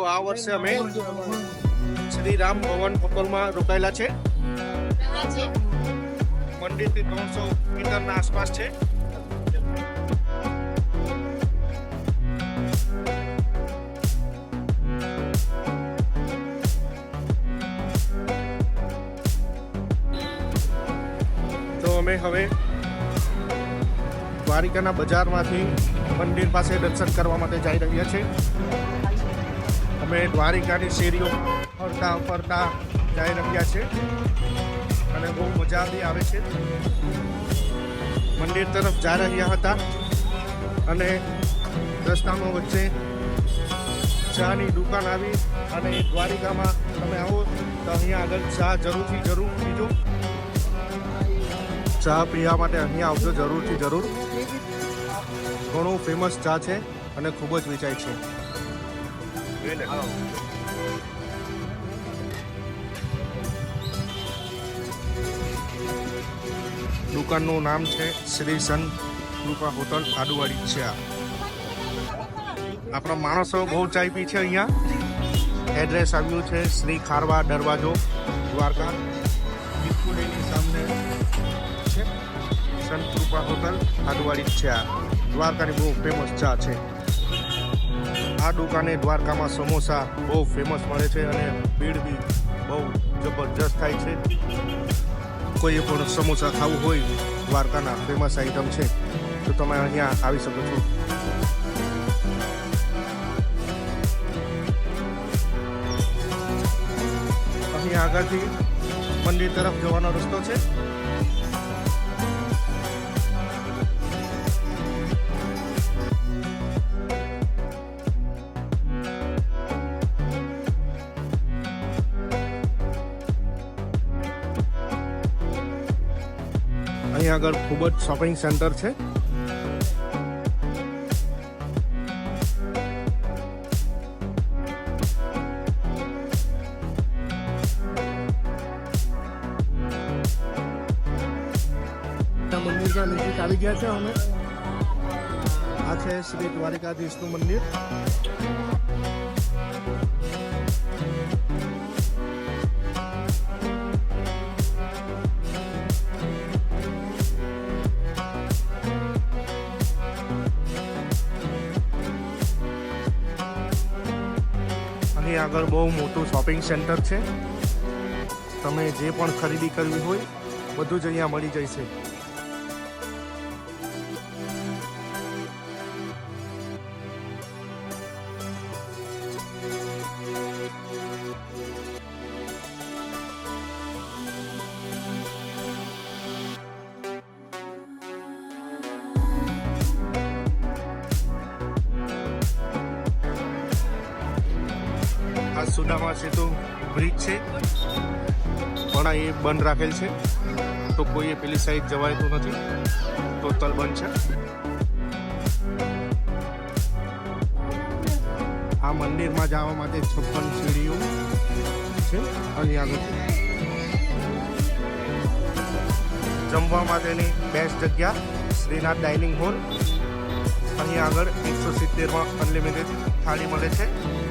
આ વર્ષે અમે શ્રી રામ ભવન હોટલમાં રોકાયેલા છે. મંદિરથી ત્રણસો મીટરના આસપાસ છે. તો અમે હવે દ્વારિકાના બજારમાંથી મંદિર પાસે દર્શન કરવા માટે જઈ રહ્યા છે. અમે દ્વારિકાની શેરીઓ ફરતા ફરતા જઈ રહ્યા છે અને બહુ મજા બી આવે છે. મંદિર તરફ જઈ રહ્યા હતા અને રસ્તામાં વચ્ચે ચાની દુકાન આવી અને દ્વારિકામાં તમે આવો તો અહીંયા આગળ ચા જરૂરથી જરૂર પીજો. ચા પીવા માટે અહીંયા આવજો જરૂરથી જરૂર. ઘણું ફેમસ ચા છે અને ખૂબ જ વેચાય છે. દુકાનનું નામ છે શ્રી સંત કૃપા હોટલ આડુવાડી છે આપણા માણસો બહુ ચાય પી છે અહીંયા. એડ્રેસ આવ્યું છે શ્રી ખારવા દરવાજો, દ્વારકા. છે. સંત કૃપા હોટલ આડુવાડી છે દ્વારકાની બહુ ફેમસ ચા છે. આ દુકાને દ્વારકામાં સમોસા બહુ ફેમસ મળે છે અને ભીડ બી બહુ જબરજસ્ત થાય છે. કોઈએ પણ સમોસા ખાવું હોય, દ્વારકાના ફેમસ આઈટમ છે. તો તમે અહીંયા આવી શકો છો. અહીં આગળથી મંદિર તરફ જવાનો રસ્તો છે. અહીં આગળ ખૂબ જ શોપિંગ સેન્ટર છે. મંદિરના નજીક આવી ગયા છે અમે. આ છે શ્રી દ્વારિકાધીશનું મંદિર. અહીં આગળ બહુ મોટું શોપિંગ સેન્ટર છે. તમે જે પણ ખરીદી કરવી હોય બધું જ અહીંયા મળી જશે. આ સુદામા સેતુ બ્રિજ છે. પણ એ બંધ રાખેલ છે. તો કોઈએ પેલી સાઈડ જવાયતું નથી. ટોટલ બંધ છે. આ મંદિરમાં જવા માટે છપ્પન સીડીઓ છે. અહીં આગળ જમવા માટેની બેસ્ટ જગ્યા, શ્રીનાથ ડાઇનિંગ હોલ અહીં આગળ એકસો સિત્તેરમાં અનલિમિટેડ થાળી મળે છે.